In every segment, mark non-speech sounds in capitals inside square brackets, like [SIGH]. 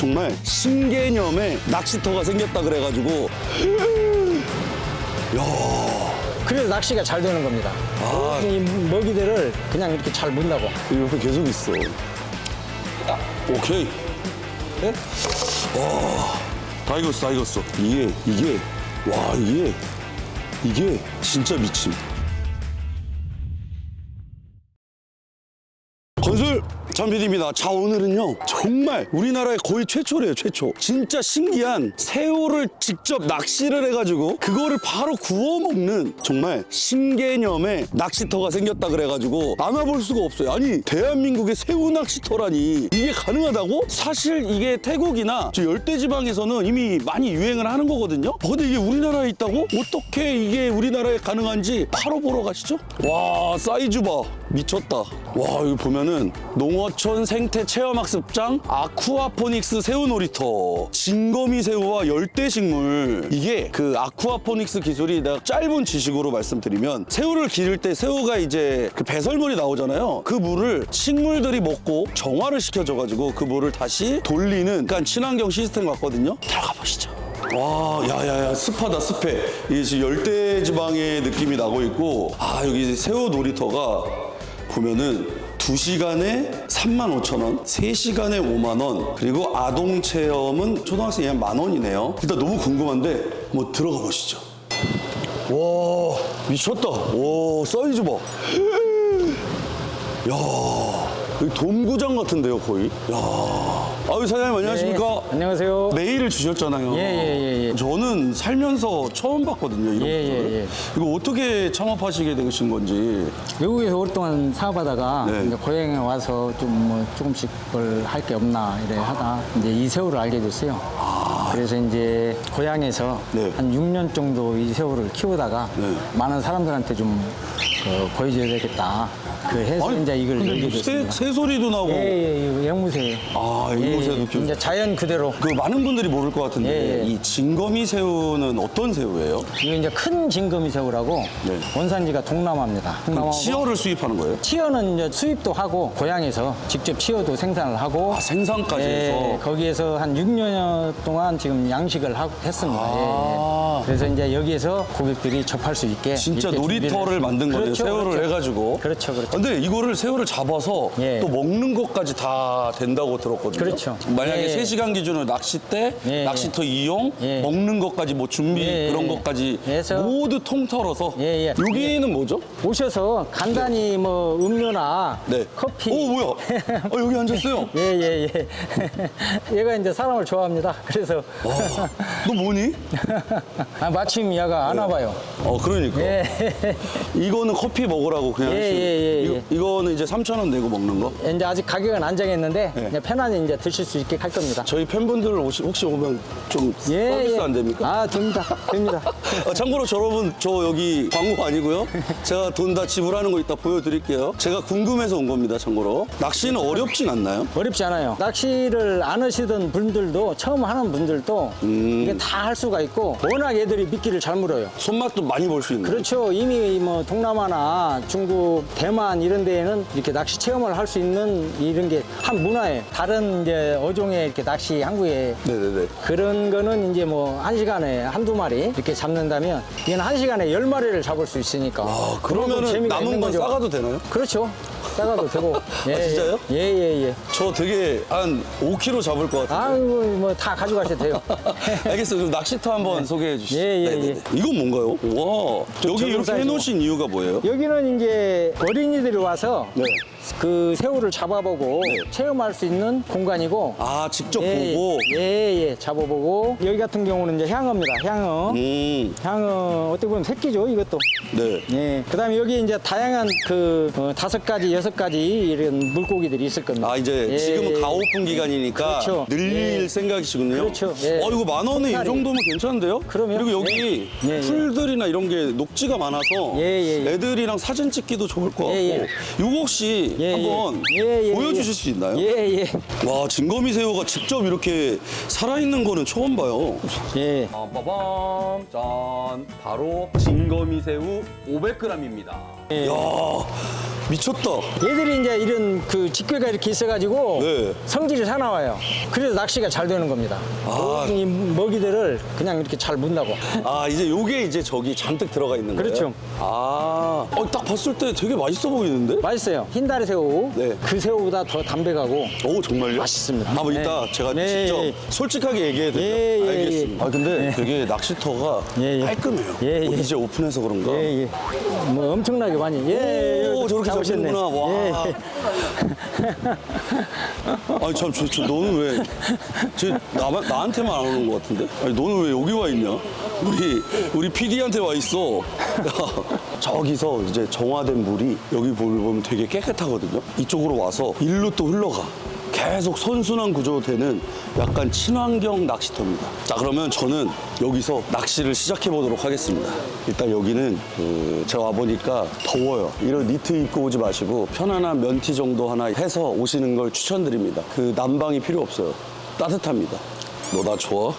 정말 신개념의 낚시터가 생겼다 그래가지고 [LAUGHS] 그래서 낚시가 잘 되는 겁니다. 아. 이 먹이들을 그냥 이렇게 잘 문다고. 옆에 계속 있어. 오케이. 네? 와, 다 익었어, 다 익었어. 이게, 이게, 와, 이게, 이게 진짜 미침. 건술 전PD입니다. 자, 오늘은요, 정말 우리나라의 거의 최초래요, 최초. 진짜 신기한 새우를 직접 낚시를 해가지고, 그거를 바로 구워 먹는 정말 신개념의 낚시터가 생겼다 그래가지고, 안 와볼 수가 없어요. 아니, 대한민국의 새우 낚시터라니, 이게 가능하다고? 사실 이게 태국이나 저 열대지방에서는 이미 많이 유행을 하는 거거든요? 어, 근데 이게 우리나라에 있다고? 어떻게 이게 우리나라에 가능한지 바로 보러 가시죠. 와, 사이즈 봐. 미쳤다. 와, 여기 보면은 농어촌 생태 체험학습장 아쿠아포닉스 새우 놀이터 진거미 새우와 열대식물 이게 그 아쿠아포닉스 기술이 내가 짧은 지식으로 말씀드리면 새우를 기를 때 새우가 이제 그 배설물이 나오잖아요. 그 물을 식물들이 먹고 정화를 시켜줘가지고 그 물을 다시 돌리는 약간 친환경 시스템 같거든요. 들어가 보시죠. 와, 야야야, 습하다, 습해. 이게 지금 열대 지방의 느낌이 나고 있고, 아, 여기 새우 놀이터가 보면은 2시간에 3만 5천 원, 3시간에 5만 원, 그리고 아동 체험은 초등학생이 한 만 원이네요. 일단 너무 궁금한데, 뭐 들어가 보시죠. 와, 미쳤다. 와, 사이즈 봐. 야, 여기 dom구장 같은데요, 거의? 야. 아유, 사장님 안녕하십니까? 예, 안녕하세요. 메일을 주셨잖아요. 예, 예, 예, 예. 저는 살면서 처음 봤거든요, 이런 예. 예, 예. 이거 어떻게 창업하시게 되신 건지. 외국에서 오랫동안 사업하다가 네. 이제 고향에 와서 좀 뭐 조금씩 뭘 할 게 없나 이래 하다 이제 이 새우를 알게 됐어요. 그래서 이제 고향에서 아. 네. 한 6년 정도 이 새우를 키우다가 네. 많은 사람들한테 좀 그, 보여줘야 되겠다. 그 해서 이제 이걸 근데 열게 됐습니다. 새 소리도 나고. 예, 예, 앵무새예요. 아, 앵무새도 예, 키우- 이제 자연 그대로. 그 많은 분들이 모를 것 같은데 예, 예. 이 진거미 새우는 어떤 새우예요? 이거 이제 큰 진거미 새우라고 네. 원산지가 동남아입니다. 그럼 동남아고 치어를 수입하는 거예요? 치어는 이제 수입도 하고 고향에서 직접 치어도 생산을 하고 아, 생산까지 예, 해서. 거기에서 한 6년 동안 지금 양식을 하고 했습니다. 아. 예, 예. 그래서 이제 여기에서 고객들이 접할 수 있게 진짜 놀이터를. 만든 거네요. 그렇죠, 새우를 그렇죠. 해가지고. 그렇죠, 그렇죠. 근데 이거를 새우를 잡아서 예. 또 먹는 것까지 다 된다고 들었거든요. 그렇죠. 만약에 예. 3시간 기준으로 낚싯대, 예. 낚시터 이용, 예. 먹는 것까지 뭐 준비 예. 그런 것까지 해서. 모두 통틀어서 예, 예. 여기는 뭐죠? 오셔서 간단히 뭐 음료나 네. 커피 오 뭐야? 어, [LAUGHS] 여기 앉았어요. 예, 예, 예. [LAUGHS] 얘가 이제 사람을 좋아합니다. 그래서 와, 너 뭐니? 아, 마침 얘가 안 와봐요. 어 그러니까 예. 이거는 커피 먹으라고 그냥 예, 하시는 예, 예, 이거, 예. 이거는 이제 3천 원 내고 먹는 거. 이제 아직 가격은 안 정했는데 네. 이제 편안히 이제 드실 수 있게 할 겁니다. 저희 팬분들 혹시, 혹시 오면 좀 서비스 안 됩니까? 아, 됩니다. 됩니다. 어, [LAUGHS] 참고로 저 여러분 저 여기 광고 아니고요. 제가 돈 다 지불하는 거 이따 보여드릴게요. 제가 궁금해서 온 겁니다. 참고로 낚시는 어렵진 않나요? 어렵지 않아요. 낚시를 안 하시던 분들도 처음 하는 분들도 음. 이게 다 할 수가 있고 워낙 애들이 미끼를 잘 물어요. 손맛도 많이 볼 수 있는. 그렇죠. 이미 뭐 동남아나 중국, 대만 이런 데에는 이렇게 낚시 체험을 할 수 있는 이런 게 한 문화예요. 다른 이제 어종의 이렇게 낚시 한국에 네네네. 그런 거는 이제 뭐 한 시간에 한두 마리 이렇게 잡는다면 이건 한 시간에 열 마리를 잡을 수 있으니까. 아, 그런 그러면은 재미가 남은 있는 건 거죠. 싸가도 되나요? 그렇죠. 싸가도 되고. [LAUGHS] 예, 아, 진짜요? 예, 예, 예. 저 되게 한 5kg 잡을 것 같은데. 아이고, 뭐 다 가져가셔도 돼요. [LAUGHS] 알겠어요. 그럼 낚시터 한번 소개해 주시죠. 예, 예, 네네네. 이건 뭔가요? 와, 여기 이렇게 사이즈고. 해놓으신 이유가 뭐예요? 여기는 이제 어린이들이 와서 네. 그 새우를 잡아보고 네. 체험할 수 있는 공간이고. 아, 직접 예, 보고. 예, 예, 잡아보고. 여기 같은 경우는 이제 향어입니다. 향어. 음, 향어, 어떻게 보면 새끼죠, 이것도. 네. 예. 그 다음에 여기 이제 다양한 그 어, 다섯 가지, 여섯 가지 이런 물고기들이 있을 겁니다. 아, 이제 예, 지금은 예. 가오픈 기기니까 그렇죠. 늘릴 예. 생각이시군요. 그렇죠. 예. 어, 이거 만 원에 이한 정도면 괜찮은데요? 그럼요. 그리고 여기 예. 예, 예. 풀들이나 이런 게 녹지가 많아서 예, 예, 예. 애들이랑 사진 찍기도 좋을 것 같고. 예, 예. 이거 혹시 예, 한번 예. 예, 예, 보여주실 예. 수 있나요? 예, 예. 와, 진거미 새우가 직접 이렇게 살아있는 거는 처음 봐요. 예. 빠밤 짠 바로 진거미 새우 500g입니다. 예. 야 미쳤다. 얘들이 이제 이런 그 직괴가 이렇게 있어가지고 네. 성질이 사나워요. 그래서 낚시가 잘 되는 겁니다. 아. 이 먹이들을 그냥 이렇게 잘 문다고. 아 이제 요게 이제 저기 잔뜩 들어가 있는 거예요? 그렇죠. 아, 어, 딱 봤을 때 되게 맛있어 보이는데? 맛있어요. 흰다리 새우. 네. 그 새우보다 더 담백하고 오 정말요? 맛있습니다. 한번 네. 이따 제가 네, 직접 예. 솔직하게 얘기해도 돼요? 예, 예, 알겠습니다. 예. 아 근데 되게 낚시터가 예, 예. 깔끔해요. 예, 예. 어, 이제 오픈해서 그런가? 예, 예. 뭐 엄청나게 많이. 예, 오, 예. 저렇게 잡 잡히는구나. 와. 예, [LAUGHS] 아니 참, 저, 저 너는 왜, 쟤 나만 나한테만 안 오는 것 같은데? 아니 너는 왜 여기 와 있냐? 우리 우리 PD한테 와 있어. 야, [LAUGHS] 저기서 이제 정화된 물이 여기 보면 되게 깨끗하거든요. 이쪽으로 와서 일로 또 흘러가. 계속 선순환 구조되는 약간 친환경 낚시터입니다. 자 그러면 저는 여기서 낚시를 시작해 보도록 하겠습니다. 일단 여기는 그 제가 와 보니까 더워요. 이런 니트 입고 오지 마시고 편안한 면티 정도 하나 해서 오시는 걸 추천드립니다. 그 난방이 필요 없어요. 따뜻합니다. 너 나 좋아?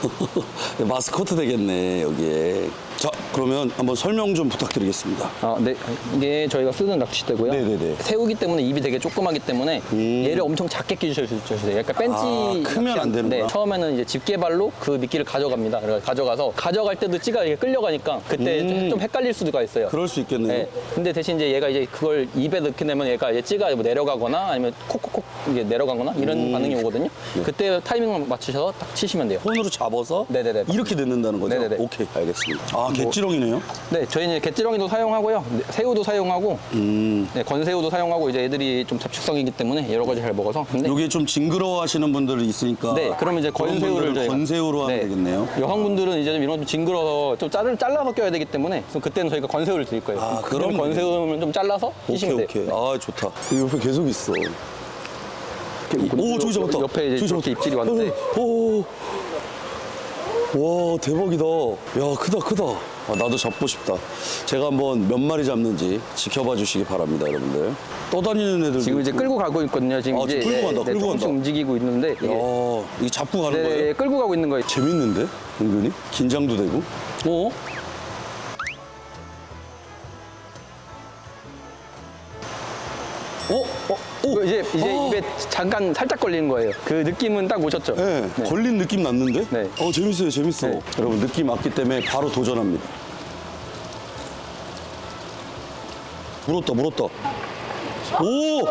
[LAUGHS] 마스코트 되겠네 여기에. 자 그러면 한번 설명 좀 부탁드리겠습니다. 아, 네. 이게 저희가 쓰는 낚싯대고요. 네네네. 새우기 때문에 입이 되게 조그마기 때문에 얘를 엄청 작게 끼주셔주세요. 약간 벤치. 아, 크면 안 되는구나. 네. 처음에는 이제 집게발로 그 미끼를 가져갑니다. 그래서 가져가서 가져갈 때도 찌가 이렇게 끌려가니까 그때 좀- 좀 헷갈릴 수가 있어요. 음. 그럴 수 있겠네요. 네. 근데 대신 이제 얘가 이제 그걸 입에 넣게 되면 얘가 이제 찌가 뭐 내려가거나 아니면 콕콕콕 이게 내려가거나 이런 음. 반응이 오거든요. 네. 그때 타이밍 맞추셔서 딱 치시면 돼요. 손으로 잡아 서 네네네. 이렇게 넣는다는 거죠? 네네네. 오케이 알겠습니다. 아 갯지렁이네요. 네, 저희는 이제 갯지렁이도 사용하고요. 네, 새우도 사용하고 음. 네, 건새우도 사용하고 이제 애들이 좀 잡식성이기 때문에 여러 가지 잘 먹어서. 근데 요게 좀 징그러워 하시는 분들이 있으니까. 네, 그러면 이제 그런 건새우를 분들은 저희가 건새우로 하면 네, 되겠네요. 여성분들은 이제 좀 이런 좀 징그러서 좀 자를 잘라서 껴야 되기 때문에 그래서 그때는 저희가 건새우를 드릴 거예요. 아, 그럼 건새우는 좀 잘라서 오케이 끼시면 돼요. 오케이. 아 좋다. 여기 옆에 계속 있어. 오 저기 잡았다. 옆에 이제 저기 이렇게 입질이 왔는데. 오. 와 대박이다. 야 크다 크다. 아, 나도 잡고 싶다. 제가 한번 몇 마리 잡는지 지켜봐 주시기 바랍니다, 여러분들. 떠다니는 애들. 지금 이제 끌고 가고 있거든요. 지금 아, 이제 지금 끌고 간다, 끌고 조금씩 간다. 움직이고 있는데 이게 야, 이게 잡고 가는 네, 거예요? 네, 끌고 가고 있는 거예요. 재밌는데? 은근히? 긴장도 되고. 어? 어? 어? 오! 이제 이제 아. 입에 잠깐 살짝 걸리는 거예요. 그 느낌은 딱 오셨죠? 네, 걸린 느낌 났는데? 네. 어, 재밌어요, 재밌어. 네. 여러분, 느낌 왔기 때문에 바로 도전합니다. 물었다, 물었다. 오!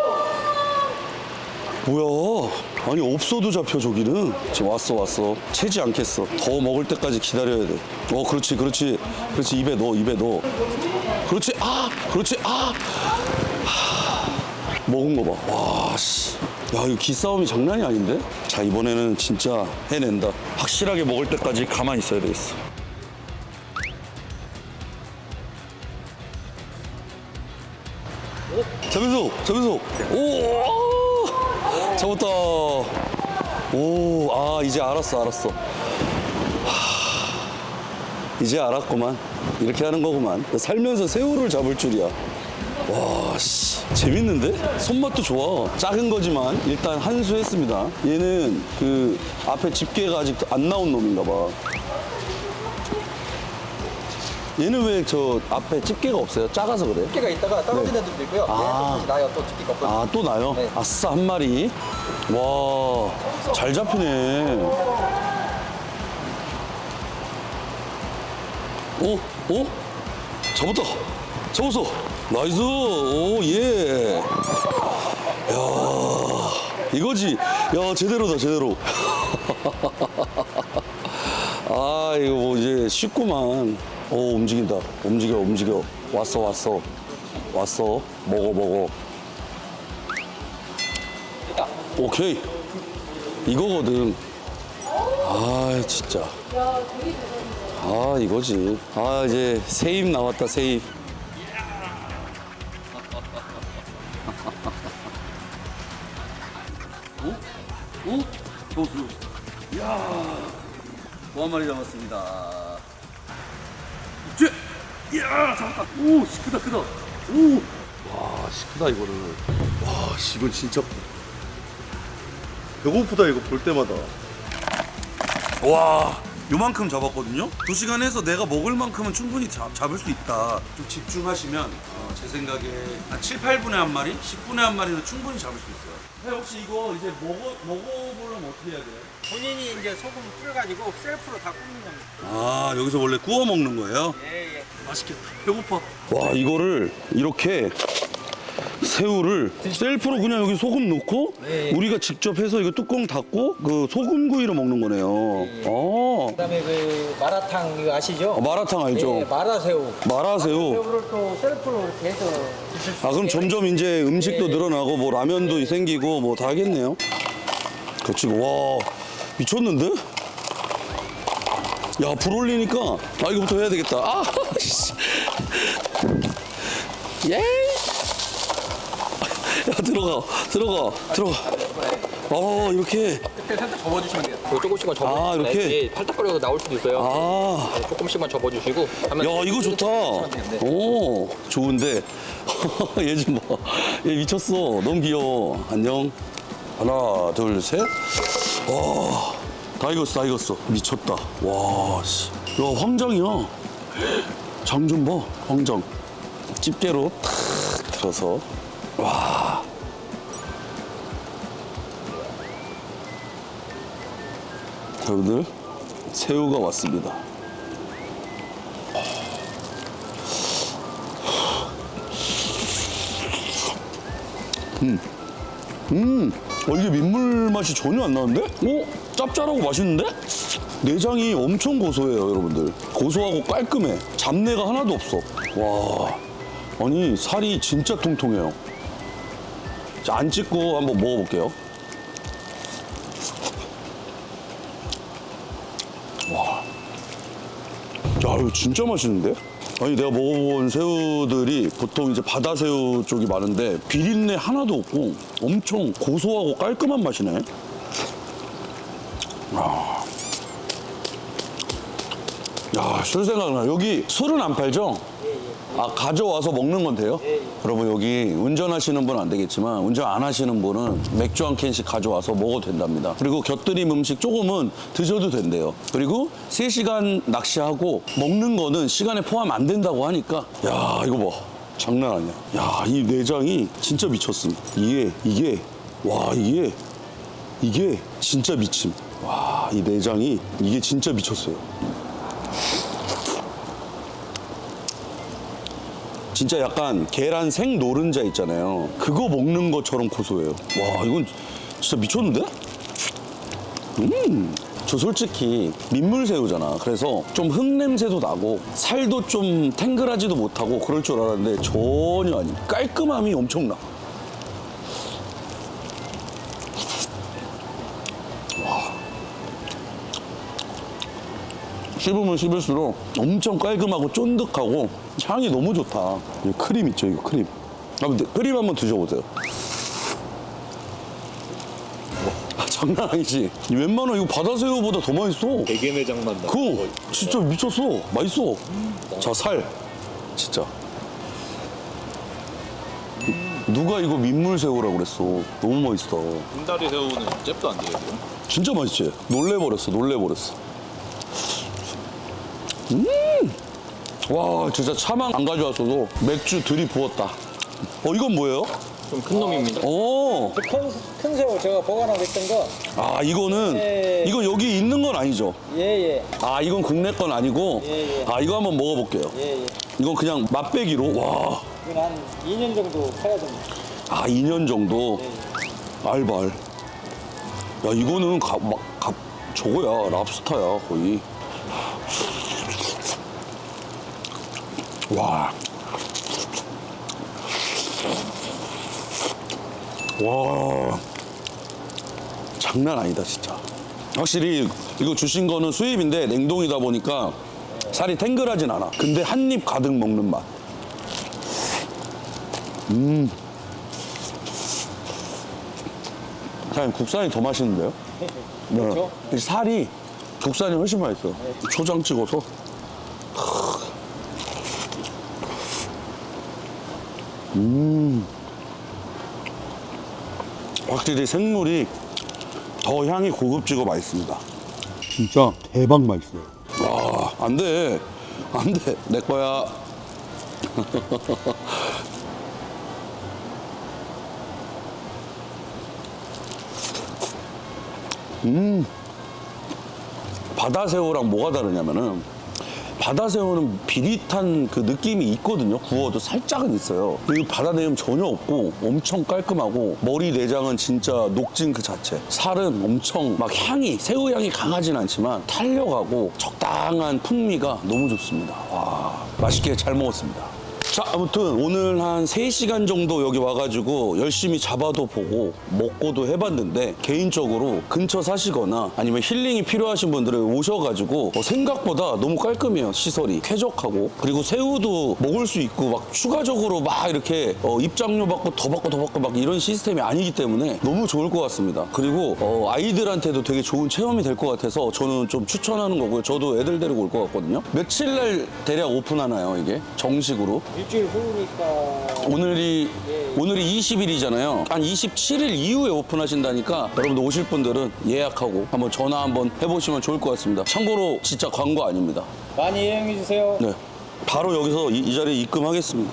뭐야? 아니, 없어도 잡혀, 저기는. 지금 왔어, 왔어. 채지 않겠어. 더 먹을 때까지 기다려야 돼. 어, 그렇지, 그렇지. 그렇지, 입에 넣어, 입에 넣어. 그렇지, 아! 그렇지, 아! 먹은 거 봐. 와, 씨. 야, 이거 기싸움이 장난이 아닌데? 자, 이번에는 진짜 해낸다. 확실하게 먹을 때까지 가만히 있어야 되겠어. 잡면서, 잡면서. 오! 잡았다. 오, 아, 이제 알았어, 알았어. 하, 이제 알았구만. 이렇게 하는 거구만. 살면서 새우를 잡을 줄이야. 와, 씨. 재밌는데? 손맛도 좋아. 작은 거지만 일단 한 수 했습니다. 얘는 그 앞에 집게가 아직 안 나온 놈인가 봐. 얘는 왜 저 앞에 집게가 없어요? 작아서 그래? 집게가 있다가 떨어지는 애들도 있고요. 아. 얘 나요. 또 집게가 없거든요. 아, 또 나요? 네. 아싸, 한 마리. 와, 잘 잡히네. 오, 오? 잡았다. 잡았어. 나이스. 오, 예. 야, 이거지. 야, 제대로다, 제대로. [LAUGHS] 아, 이거 뭐 이제 쉽구만. 오, 움직인다. 움직여, 움직여. 왔어, 왔어. 왔어. 먹어, 먹어. 오케이. 이거거든. 아, 진짜. 아, 이거지. 아, 이제 세입 나왔다, 세입. 좋았어. 이야. 또한 마리 잡았습니다. 쟤! 이야, 잡았다. 오, 씨, 크다. 오! 와, 씨, 크다, 이거를. 와, 씨, 이건 진짜. 배고프다, 이거 볼 때마다. 와, 요만큼 잡았거든요. 두 시간 해서 내가 먹을 만큼은 충분히 잡, 잡을 수 있다. 좀 집중하시면 어, 제 생각에 한 7, 8분에 한 마리, 10분에 한 마리는 충분히 잡을 수 있어요. 네, 혹시 이거 이제 먹어 먹어 보려면 어떻게 해야 돼요? 본인이 이제 소금 뿌려가지고 셀프로 다 굽는 겁니다. 아 여기서 원래 구워 먹는 거예요? 예, 예. 맛있겠다. 배고파. 와 이거를 이렇게 새우를 셀프로 그냥 여기 소금 넣고 네. 우리가 직접 해서 이거 뚜껑 닫고 그 소금구이로 먹는 거네요. 아, 그다음에 그 마라탕 이거 아시죠? 아, 마라탕 알죠? 예, 마라새우. 마라새우. 새우를 또 셀프로 이렇게 해서 드실 수 아 그럼. 점점 이제 음식도 네. 늘어나고 뭐 라면도 생기고 뭐 다 하겠네요. 그렇지 와 미쳤는데? 야 불 올리니까 아 이거부터 해야 되겠다. 아 [LAUGHS] 씨. 예. 야 들어가 들어가 들어가. 어 이렇게 그때 살짝 접어주시면 돼요. 이거 조금씩만 접어주시면 아, 이렇게? 이게 팔딱거려서 나올 수도 있어요. 아. 네, 조금씩만 접어주시고 하면 야 이거 좋다. 네. 오 좋은데 [LAUGHS] 얘 좀 봐. 얘 미쳤어. 너무 귀여워. 안녕. 하나 둘 셋. 와 다 익었어 다 익었어. 미쳤다. 와 씨. 야 황장이야. 장 좀 봐. 황장. 집게로 탁 들어서 와. 여러분들 새우가 왔습니다. 어, 이게 민물 맛이 전혀 안 나는데? 오, 짭짤하고 맛있는데? 내장이 엄청 고소해요, 여러분들. 고소하고 깔끔해. 잡내가 하나도 없어. 와, 아니 살이 진짜 통통해요. 자, 안 찍고 한번 먹어볼게요. 와, 야, 이거 진짜 맛있는데? 아니 내가 먹어본 새우들이 보통 이제 바다 새우 쪽이 많은데 비린내 하나도 없고 엄청 고소하고 깔끔한 맛이네. 아. 야, 술 생각나. 여기 술은 안 팔죠? 아, 가져와서 먹는 건 돼요? 여러분, 여기 운전하시는 분은 안 되겠지만, 운전 안 하시는 분은 맥주 한 캔씩 가져와서 먹어도 된답니다. 그리고 곁들임 음식 조금은 드셔도 된대요. 그리고 3시간 낚시하고 먹는 거는 시간에 포함 안 된다고 하니까, 야, 이거 봐. 장난 아니야. 야, 이 내장이 진짜 미쳤음. 이게, 이게, 와, 이게, 이게 진짜 미침. 와, 이 내장이, 이게 진짜 미쳤어요. 진짜 약간 계란 생 노른자 있잖아요. 그거 먹는 것처럼 고소해요. 와, 이건 진짜 미쳤는데? 음. 저 솔직히 민물새우잖아. 그래서 좀 흙냄새도 나고 살도 좀 탱글하지도 못하고 그럴 줄 알았는데 전혀 아니. 깔끔함이 엄청나. 씹으면 씹을수록 엄청 깔끔하고 쫀득하고 향이 너무 좋다. 이 크림 있죠, 이거 크림. 아, 근데 크림 한번 드셔보세요. 아, 장난 아니지. 이 웬만한 이거 바다새우보다 더 맛있어. 대게 내장 맛 나. 그거 진짜 미쳤어. 맛있어. 자, 살. 진짜. 누가 이거 민물새우라고 그랬어. 너무 맛있다. 군다리 새우는 잽도 안 돼요, 지금? 진짜 맛있지? 놀래버렸어, 놀래버렸어. 음! 와, 진짜 차만 안 가져왔어도 맥주 들이부었다. 어, 이건 뭐예요? 좀 큰 놈입니다. 어, 큰, 큰 새우 제가 보관하고 있던 거. 아, 이거는, 네. 이건 여기 있는 건 아니죠? 예, 예. 아, 이건 국내 건 아니고? 예, 예. 아, 이거 한번 먹어볼게요. 예, 예. 이건 그냥 맛배기로? 와, 이건 한 2년 정도 커야 됩니다. 아, 2년 정도? 알발. 야, 이거는 가, 막, 가, 저거야, 랍스타야, 거의. 와. 와. 장난 아니다, 진짜. 확실히 이거 주신 거는 수입인데 냉동이다 보니까 살이 탱글하진 않아. 근데 한 입 가득 먹는 맛. 사장님 국산이 더 맛있는데요? [LAUGHS] 그렇죠. 이 살이 국산이 훨씬 맛있어. 초장 찍어서. 음. 확실히 생물이 더 향이 고급지고 맛있습니다. 진짜 대박 맛있어요. 와, 안 돼. 안 돼. 내 거야. [LAUGHS] 음. 바다새우랑 뭐가 다르냐면은 바다새우는 비릿한 그 느낌이 있거든요. 구워도 살짝은 있어요. 이 바다내음 전혀 없고 엄청 깔끔하고 머리 내장은 진짜 녹진 그 자체. 살은 엄청 막 향이 새우 향이 강하진 않지만 탄력하고 적당한 풍미가 너무 좋습니다. 와 맛있게 잘 먹었습니다. 자, 아무튼 오늘 한 3시간 정도 여기 와가지고 열심히 잡아도 보고 먹고도 해봤는데 개인적으로 근처 사시거나 아니면 힐링이 필요하신 분들은 오셔가지고 어, 생각보다 너무 깔끔해요. 시설이 쾌적하고 그리고 새우도 먹을 수 있고 막 추가적으로 막 이렇게 어, 입장료 받고 더 받고 더 받고 막 이런 시스템이 아니기 때문에 너무 좋을 것 같습니다. 그리고 어, 아이들한테도 되게 좋은 체험이 될 것 같아서 저는 좀 추천하는 거고요. 저도 애들 데리고 올 것 같거든요. 며칠 날 대략 오픈하나요, 이게? 정식으로? 일주일 후니까 오늘이 오늘이 20일이잖아요. 한 27일 이후에 오픈하신다니까 여러분들 오실 분들은 예약하고 한번 전화 한번 해보시면 좋을 것 같습니다. 참고로 진짜 광고 아닙니다. 많이 이용해 주세요. 네. 바로 여기서 이, 이 자리에 입금하겠습니다.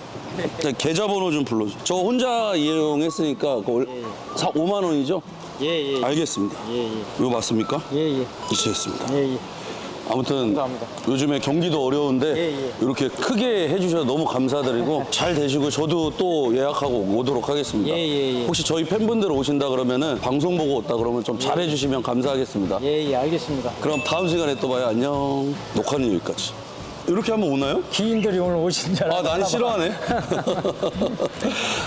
네, 계좌번호 좀 불러주세요. 저 혼자 이용했으니까 그 월- 사- 5만 원이죠? 예, 예. 알겠습니다. 예, 예. 이거 맞습니까? 예, 예. 이시겠습니다. 예, 예. 아무튼 감사합니다. 요즘에 경기도 어려운데 예, 예. 이렇게 크게 해주셔서 너무 감사드리고 [LAUGHS] 잘 되시고 저도 또 예약하고 오도록 하겠습니다. 예, 예, 예. 혹시 저희 팬분들 오신다 그러면은 방송 보고 왔다 그러면 좀 잘 해주시면 감사하겠습니다. 예, 예, 알겠습니다. 그럼 다음 시간에 또 봐요. 안녕. 녹화는 여기까지. 이렇게 하면 오나요? 기인들이 오늘 오신 줄 아, 알았나 난 봐. 싫어하네. [LAUGHS] [LAUGHS]